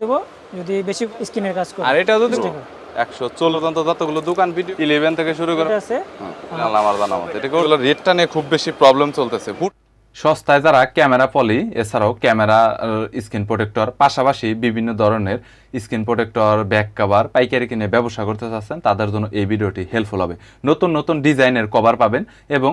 দেবো যদি বেশি স্কিনের কাজ করে। আর এটা। একশো চল্লিশ যতগুলো দোকান ভিডিও ইলেভেন থেকে শুরু করে। আছে। হ্যাঁ, আমার জানা মতো। এটা করল রেটটা নিয়ে খুব বেশি প্রবলেম চলতেছে। সস্তায় যারা ক্যামেরা পলি এছাড়াও ক্যামেরা স্ক্রিন প্রোটেক্টর পাশাপাশি বিভিন্ন ধরনের স্ক্রিন প্রোটেক্টর ব্যাক কভার পাইকারি কিনে ব্যবসা করতে চাচ্ছেন তাদের জন্য এই ভিডিওটি হেল্পফুল হবে। নতুন নতুন ডিজাইনের কভার পাবেন এবং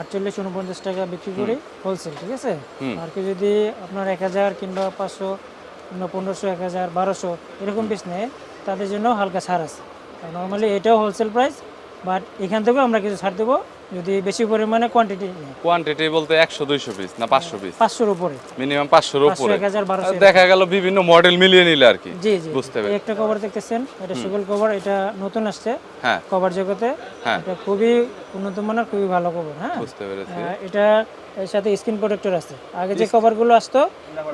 আটচল্লিশ উনপঞ্চাশ টাকা বিক্রি করি হোলসেল ঠিক আছে? আর কি যদি আপনার এক হাজার কিংবা পাঁচশো কিংবা পনেরোশো এক হাজার বারোশো এরকম পিস নেয় তাদের জন্য হালকা ছাড় আছে। নর্মালি এটাও হোলসেল প্রাইস বাট এখান থেকেও আমরা কিছু ছাড় দেবো। যদি বেশি পরিমাণে কোয়ান্টিটি কোয়ান্টিটি বলতে একশো দুইশো পিস না পাঁচশো পিস পাঁচশোর উপরে। মিনিমাম পাঁচশোর পাঁচশো উপরে। এক হাজার বারোশো দেখা গেল বিভিন্ন মডেল মিলিয়ে নিলে আর কি। জি জি। বুঝতে পেরেছি। একটা কভার দেখতেছেন এটা সুগল কভার এটা নতুন আসছে। হ্যাঁ। কভার জগতে হ্যাঁ। এটা খুবই উন্নত মানের খুবই ভালো কভার হ্যাঁ? বুঝতে পেরেছি। এটা এর সাথে স্ক্রিন প্রোটেক্টর আছে। আগে যে কভারগুলো আসতো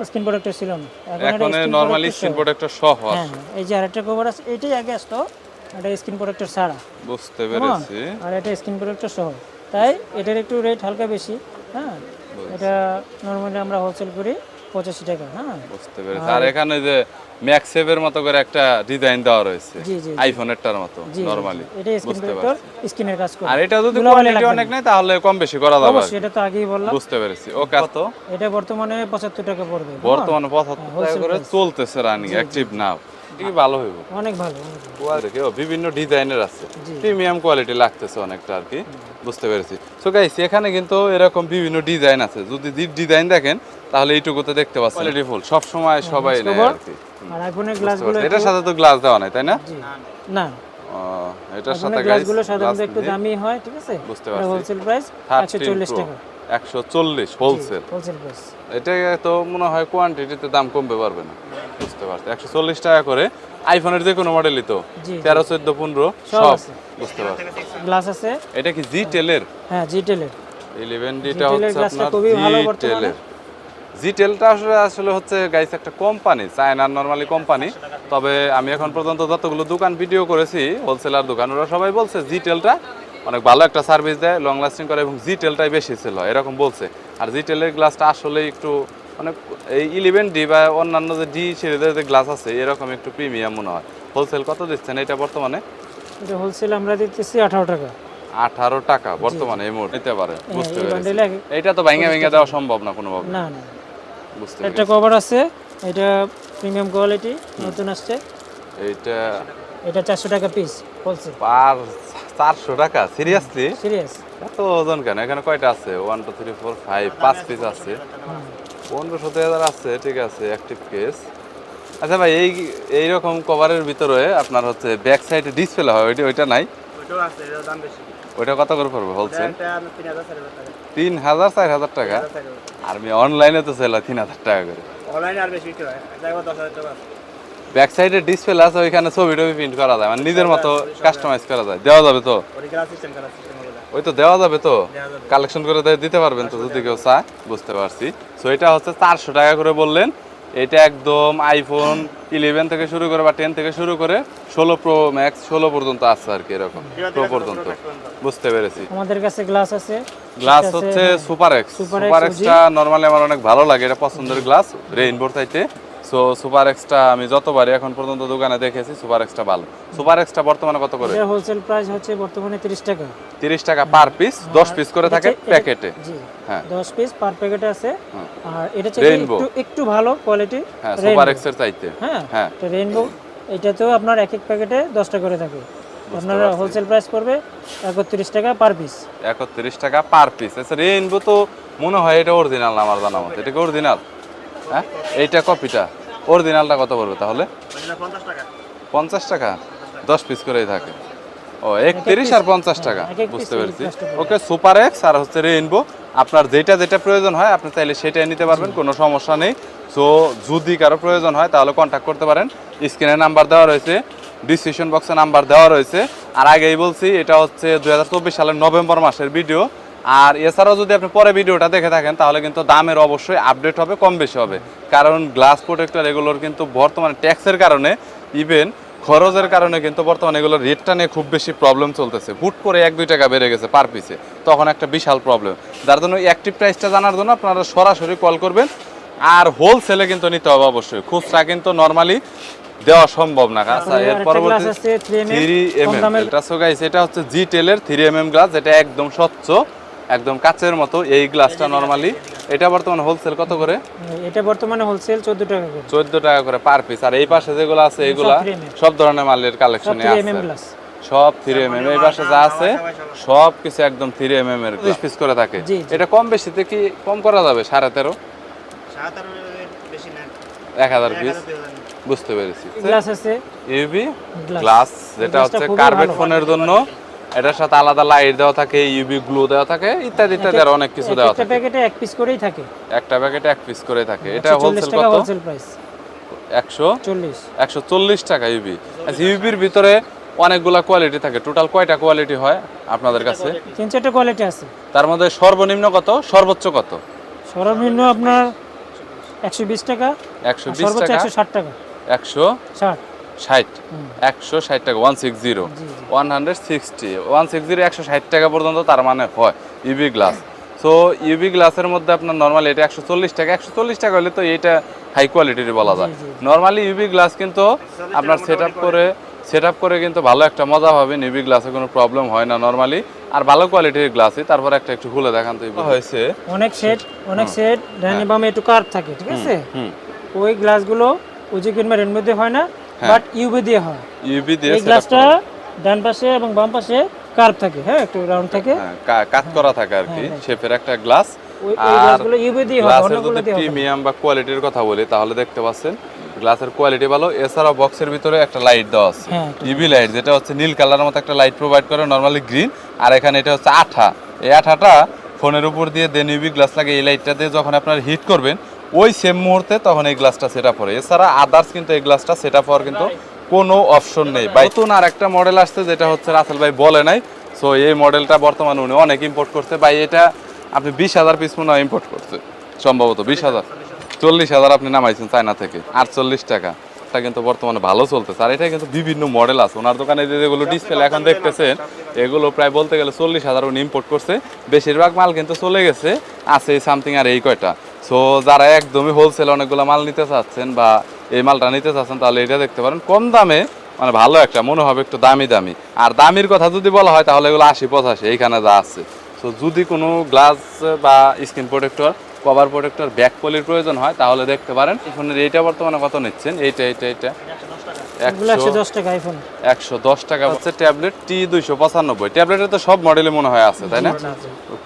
স্ক্রিন প্রোটেক্টর ছিল না। এখন নরমালি স্ক্রিন প্রোটেক্টর সহ হ্যাঁ আছে। এই যে আরেকটা কভার আছে এটাই আগে আসতো। এটা স্ক্রিন প্রোটেক্টর ছাড়া। বুঝতে পেরেছি। আর এটা স্ক্রিন প্রোটেক্টর সহ। তাই এটার একটু রেট হালকা বেশি হ্যাঁ? এটা নর্মালি আমরা হোলসেল করি পঁচাশি টাকা হ্যাঁ? বুঝতে পেরেছি। আর এখানে যে ম্যাক্সেভের মতো করে একটা ডিজাইন দেওয়া রয়েছে জি জি আইফোনেরটার মতো নরমালি এটা স্ক্রিন প্রোটেক্টর স্ক্রিনের কাজ করে। আর এটা যদি কোয়ালিটি অনেক নাই তাহলে কম বেশি করা যাবে অবশ্যই এটা তো আগেই বললাম। বুঝতে পেরেছি। ওকে তো এটা বর্তমানে পঁচাত্তর টাকা পড়বে। বর্তমানে পঁচাত্তর টাকা করে চলতেছে রানিং অ্যাক্টিভ নাও কি ভালো হইব। অনেক ভালো কোয়ালিটি বিভিন্ন ডিজাইনের আছে। প্রিমিয়াম কোয়ালিটি লাগতেছে অনেকটা আর কি বুঝতে পেরেছি। সো গাইস এখানে কিন্তু এরকম বিভিন্ন ডিজাইন আছে। যদি ডিজাইন দেখেন তাহলে এইটুকুতে দেখতে পাচ্ছেন। কোয়ালিটি ফুল সব সময় সবাই নেয় আর কি। আর আইফোনের গ্লাসগুলো এটার সাথে তো গ্লাস দেওয়া নাই তাই না? না এটার সাথে গ্লাসগুলো সাধারণত একটু দামি হয় ঠিক আছে? বুঝতে পারছি। হোলসেল প্রাইস একশো চল্লিশ টাকা। একশো চল্লিশ হোলসেল হোলসেল প্রাইস এটা তো মনে হয় কোয়ান্টিটিতে দাম কমবে পারবে না। বুঝতে পারছি। একশো চল্লিশ টাকা করে আইফোনের যে কোনো মডেলই তো। তেরো চোদ্দ পনেরো সব বুঝতে পারছি। গ্লাস আছে। এটা কি জি টেলের হ্যাঁ জিটেলের ইলেভেন ডিটা হচ্ছে আপনার জি টেলের জি টেলটা আসলে আসলে হচ্ছে গাইস একটা কোম্পানি চায়নার নর্মালি কোম্পানি তবে আমি এখন পর্যন্ত যতগুলো দোকান ভিডিও করেছি হোলসেলার দোকান ওরা সবাই বলছে জি টেলটা অনেক ভালো একটা সার্ভিস দেয় লং লাস্টিং করে এবং জি টেলটাই বেশি ছিল এরকম বলছে। আর জি টেলের গ্লাসটা আসলে একটু অনেক এই ইলেভেন ডি বা অন্যান্য যে ডি সিরিজের যে গ্লাস আছে এরকম একটু প্রিমিয়াম মনে হয়। হোলসেল কত দিচ্ছেন এটা বর্তমানে? এটা হোলসেল আমরা দিতেছি আঠারো টাকা। আঠারো টাকা বর্তমানে এই মুহূর্তে নিতে পারে বুঝতে এই পেরেছি। এটা তো ভেঙে ভেঙে দেওয়া সম্ভব না কোনোভাবে। না না। বুঝতে একটা কভার আছে এটা প্রিমিয়াম কোয়ালিটি নতুন আসছে। এইটা এটা চারশো টাকা পিস হোলসেল পার চারশো টাকা? সিরিয়াসলি সিরিয়াস এত ওজন কেন? এখানে কয়টা আছে? One two three four five পাঁচ পিস আছে। পনেরোশো হাজার আছে ঠিক আছে অ্যাক্টিভ কেস আচ্ছা ভাই এই এইরকম কভারের ভিতরে আপনার হচ্ছে ব্যাক সাইডে ডিসপ্লে হয় ওইটা ওইটা নাই? ওইটা কত করে পড়বে হোলসেল তিন হাজার চার হাজার টাকা। তিন হাজার চার হাজার টাকা? চার হাজার টাকা। আর আমি অনলাইনে তো সেল হয় তিন হাজার টাকা করে। অনলাইনে আর বেশি হয় দশ হাজার টাকা ব্যাক সাইডে ডিসপ্লে আছে ওইখানে ছবি টবি প্রিন্ট করা যায় মানে নিজের মতো কাস্টমাইজ করা যায়। দেওয়া যাবে তো? ওই তো দেওয়া যাবে তো? কালেকশন করে দিয়ে দিতে পারবেন তো যদি কেউ চায় বুঝতে পারছি। সো এটা হচ্ছে চারশো টাকা করে বললেন। এটা একদম আইফোন ইলেভেন থেকে শুরু করে বা টেন থেকে শুরু করে ষোলো প্রো ম্যাক্স ষোলো পর্যন্ত আছে আর কি এরকম প্রো পর্যন্ত। বুঝতে পেরেছি। আমাদের কাছে গ্লাস আছে। গ্লাস হচ্ছে। Super X super extra normally আমার অনেক ভালো লাগে এটা পছন্দের গ্লাস রেইনবোর চাইতে সো সুপার এক্সটা আমি যতবারই এখন পর্যন্ত দোকানে দেখেছি সুপার এক্সটা ভালো। সুপার এক্সটা বর্তমানে কত করে? হোলসেল প্রাইস হচ্ছে বর্তমানে তিরিশ টাকা। তিরিশ টাকা পার পিস দশ পিস করে থাকে প্যাকেটে। জি হ্যাঁ। দশ পিস পার প্যাকেটে আছে। আর এটা Rainbow। একটু একটু ভালো কোয়ালিটি হ্যাঁ সুপার এক্সের চাইতে। হ্যাঁ হ্যাঁ। এটা রেইনবো এটাতেও আপনার এক এক প্যাকেটে দশটা করে থাকে। আপনার হোলসেল প্রাইস পড়বে একত্রিশ টাকা পার পিস একত্রিশ টাকা পার পিস আচ্ছা রেইনবো তো মনে হয় এটা অরিজিনাল আমার জানা মতো? এটা কি অরিজিনাল হ্যাঁ এইটা কপিটা অরিজিনালটা কত পড়বে তাহলে? পঞ্চাশ টাকা। দশ পিস করেই থাকে। ও একত্রিশ আর পঞ্চাশ টাকা। এক বুঝতে পেরেছি। ওকে সুপার এক্স আর হচ্ছে রেইনবো আপনার যেটা যেটা প্রয়োজন হয় আপনি চাইলে সেটাই নিতে পারবেন কোনো সমস্যা নেই। সো যদি কারও প্রয়োজন হয় তাহলে কন্ট্যাক্ট করতে পারেন। স্ক্রিনে নাম্বার দেওয়া রয়েছে ডিসক্রিপশন বক্সে নাম্বার দেওয়া রয়েছে। আর আগেই বলছি এটা হচ্ছে দু হাজার চব্বিশ সালের নভেম্বর মাসের ভিডিও আর এছাড়াও যদি আপনি পরে ভিডিওটা দেখে থাকেন তাহলে কিন্তু দামের অবশ্যই আপডেট হবে কম বেশি হবে। কারণ গ্লাস প্রোটেক্টর এগুলোর কিন্তু বর্তমানে ট্যাক্সের কারণে ইভেন খরচের কারণে কিন্তু বর্তমানে এগুলোর রেটটা নিয়ে খুব বেশি প্রবলেম চলতেছে। হুট করে এক দুই টাকা বেড়ে গেছে পার পিসে তখন একটা বিশাল প্রবলেম যার জন্য অ্যাক্টিভ প্রাইসটা জানার জন্য আপনারা সরাসরি কল করবেন। আর হোলসেলে কিন্তু নিতে হবে অবশ্যই। খুচরা কিন্তু নর্মালি দেওয়া সম্ভব না। আচ্ছা এর পরবর্তী glass আছে 3mm থ্রি এম এম এটা এটা হচ্ছে জি টেলের থ্রি এম এম গ্লাস এটা একদম স্বচ্ছ। একদম কাচের মতো এই গ্লাসটা নর্মালি এটা বর্তমানে হোলসেল কত করে? এটা বর্তমানে হোলসেল চোদ্দ টাকা করে। চোদ্দ টাকা করে পার পিস আর এই পাশে যেগুলো আছে এগুলা সব ধরনের মালের কালেকশনে আছে। সব থ্রি এম এম এই পাশে যা আছে সব কিছু একদম থ্রি এম এম এর পিস পিস করে থাকে। এটা কম বেশিতে কি কম করা যাবে? সাড়ে তেরো? সাত আর বেশি হাজার এক পিস বুঝতে পেরেছি। গ্লাস আছে। Glass। গ্লাস যেটা হচ্ছে কার্বেট ফোনের জন্য। এটার সাথে আলাদা লাইট দেওয়া থাকে ইউভি গ্লো দেওয়া থাকে ইত্যাদি ইত্যাদি আর অনেক কিছু দেওয়া একটা থাকে। প্যাকেটে এক পিস করেই থাকে। একটা প্যাকেটে এক পিস করে থাকে। এটা হোলসেল টাকা কত? হোলসেল প্রাইস একশো? চল্লিশ। একশো চল্লিশ টাকা ইউবি আচ্ছা ইউবির ভিতরে অনেকগুলা কোয়ালিটি থাকে। টোটাল কয়টা কোয়ালিটি হয় আপনাদের কাছে? তিন চারটে কোয়ালিটি আছে। তার মধ্যে সর্বনিম্ন কত? সর্বোচ্চ কত? সর্বনিম্ন আপনার একশো বিশ টাকা একশো আর বিশ সর্বোচ্চ টাকা। একশো ষাট টাকা। একশো ষাট। একশো ষাট টাকা one six zero. One hundred sixty one six zero একশো ষাট টাকা পর্যন্ত তার মানে হয় ইউবি গ্লাস সো ইউবি গ্লাসের মধ্যে আপনার নর্মালি এটা একশো চল্লিশ টাকা। একশো চল্লিশ টাকা হলে তো এইটা হাই কোয়ালিটির বলা যায়। নর্মালি ইউবি গ্লাস কিন্তু আপনার সেট আপ করে সেট আপ করে কিন্তু ভালো একটা মজা পাবেন। ইউবি গ্লাসে কোনো প্রবলেম হয় না নর্মালি আর ভালো কোয়ালিটির গ্লাসই তারপর একটা একটু খুলে দেখান তো হয়েছে। অনেক সেট অনেক সেট ডাইনে বামে একটু কার্ভ থাকে ঠিক আছে? হুম। ওই গ্লাসগুলো উজি কিংবা রেন মধ্যে হয় না। হ্যাঁ। বাট ইউভি দিয়ে হয়। ইউবি দিয়ে এই গ্লাসটা ডান পাশে এবং বাম পাশে কার্ভ থাকে হ্যাঁ একটু রাউন্ড থাকে। কাট করা থাকে আর কি হ্যাঁ, শেপের একটা গ্লাস আর ইউভি দিয়ে হয় অন্যগুলো দিয়ে প্রিমিয়াম বা কোয়ালিটির কথা বলি তাহলে দেখতে পাচ্ছেন গ্লাসের কোয়ালিটি ভালো। এছাড়াও বক্সের ভিতরে একটা লাইট দেওয়া আছে। হ্যাঁ, ইভি লাইট যেটা হচ্ছে নীল কালারের মতো একটা লাইট প্রোভাইড করে নর্মালি গ্রিন আর এখানে এটা হচ্ছে আঠা। এই আঠাটা ফোনের উপর দিয়ে দেন ইউভি গ্লাস লাগে এই লাইটটা দিয়ে যখন আপনার হিট করবেন ওই সেম মুহূর্তে তখন এই গ্লাসটা সেট আপ হবে এছাড়া আদার্স কিন্তু এই গ্লাসটা সেট আপ হওয়ার কিন্তু কোনো অপশন নেই। বা নতুন আর একটা মডেল আসছে যেটা হচ্ছে রাসেল ভাই বলে নাই। সো এই মডেলটা বর্তমানে উনি অনেক ইম্পোর্ট করছে। ভাই এটা আপনি বিশ হাজার পিস মনে হয় ইম্পোর্ট করছে। সম্ভবত বিশ হাজার। চল্লিশ হাজার আপনি নামাইছেন চায়না থেকে। আটচল্লিশ টাকা। এটা কিন্তু বর্তমানে ভালো চলতেছে। আর এটা কিন্তু বিভিন্ন মডেল আছে। ওনার দোকানে যে যেগুলো ডিসপ্লে এখন দেখতেছেন এগুলো প্রায় বলতে গেলে চল্লিশ হাজার উনি ইম্পোর্ট করছে। বেশিরভাগ মাল কিন্তু চলে গেছে। আছে সামথিং আর এই কয়টা। সো যারা একদমই হোলসেল অনেকগুলো মাল নিতে চাচ্ছেন বা এই মালটা নিতে চাচ্ছেন তাহলে এটা দেখতে পারেন কম দামে মানে ভালো একটা মনে হবে একটু দামি দামি। আর দামির কথা যদি বলা হয় তাহলে এগুলো আশি পঁচাশি এইখানে যা আছে। তো যদি কোনো গ্লাস বা screen protector cover protector back পলির প্রয়োজন হয় তাহলে দেখতে পারেন এই ফোনের এইটা বর্তমানে কত নিচ্ছেন? এইটা এইটা এইটা। একশো দশ টাকা হচ্ছে ট্যাবলেট টি দুইশো পঁচানব্বই। ট্যাবলেটের তো সব মডেলে মনে হয় আছে তাই না?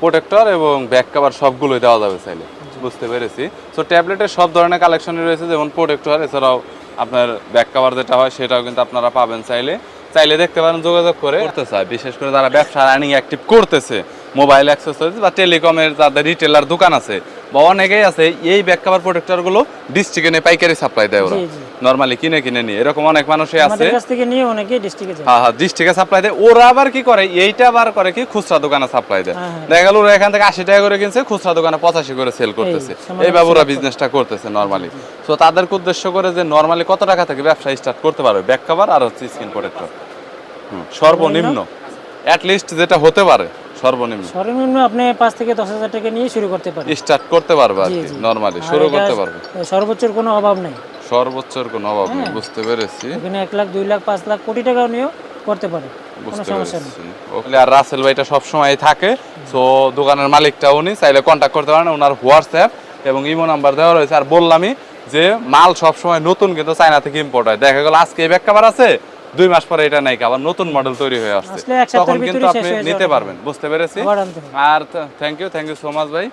প্রোটেক্টর এবং ব্যাক কভার সবগুলোই দেওয়া যাবে চাইলে। বুঝতে পেরেছি। সো ট্যাবলেটের সব ধরনের কালেকশনই রয়েছে, যেমন প্রোটেক্টর এছাড়াও আপনার ব্যাক কাভার যেটা হয়, সেটাও কিন্তু আপনারা পাবেন চাইলে। চাইলে দেখতে পারেন, যোগাযোগ করে করতে চায়। বিশেষ করে যারা ব্যবসা রানিং অ্যাক্টিভ করতেছে মোবাইল অ্যাক্সেসরিজ বা টেলিকমের যাদের রিটেলার দোকান আছে বা অনেকেই আছে এই ব্যাক কভার প্রোটেক্টরগুলো ডিস্ট্রিক্টে পাইকারি সাপ্লাই দেয় ওরা। জি। কিনে কিনে নিয়ে। এরকম অনেক মানুষই আছে। কাছ থেকে নিয়ে অনেকে ডিস্ট্রিক্টে যায়। হ্যাঁ হ্যাঁ ডিস্ট্রিক্টে সাপ্লাই দেয়। ওরা আবার কি করে? এইটা আবার করে কি? খুচরা দোকানে সাপ্লাই দেয়। হ্যাঁ। দেখা গেল ওরা এখান থেকে আশি টাকা করে কিনছে খুচরা দোকানে পঁচাশি করে সেল করতেছে। এইভাবে ওরা। বিজনেসটা করতেছে নর্মালি তো তাদেরকে উদ্দেশ্য করে যে নর্মালি কত টাকা থেকে ব্যবসা স্টার্ট করতে পারবে? ব্যাক কভার আর হচ্ছে স্ক্রিন প্রোটেক্টর সর্বনিম্ন। অ্যাট লিস্ট যেটা হতে পারে। সর্বনিম্ন। সর্বনিম্ন আপনি পাঁচ থেকে দশ হাজার টাকা নিয়ে শুরু করতে পারেন। স্টার্ট করতে পারবে আর কি। নর্মালি শুরু করতে পারবে। সর্বোচ্চর কোনো অভাব নেই। সর্বোচ্চর কোনো অভাব নেই হ্যাঁ। বুঝতে পেরেছি। এখানে এক লাখ দুই লাখ পাঁচ লাখ কোটি টাকাও নিয়েও করতে পারে কোনো সমস্যা নেই। পেরেছি। ওখানে আর রাসেল ভাইটা থাকে সো দোকানের মালিকটা উনি চাইলে করতে পারেন ওনার হোয়াটসঅ্যাপ এবং ইমো নাম্বার দেওয়া রয়েছে। আর বললামই যে মাল সবসময় নতুন কিন্তু চায়না থেকে ইম্পোর্ট হয়। দেখা গেল আজকে এই কাভার আছে দুই মাস পরে এটা নাই আবার নতুন মডেল তৈরি হয়ে আসছে। তখন কিন্তু আপনি নিতে পারবেন বুঝতে পেরেছি। আর thank you thank you so much ভাই।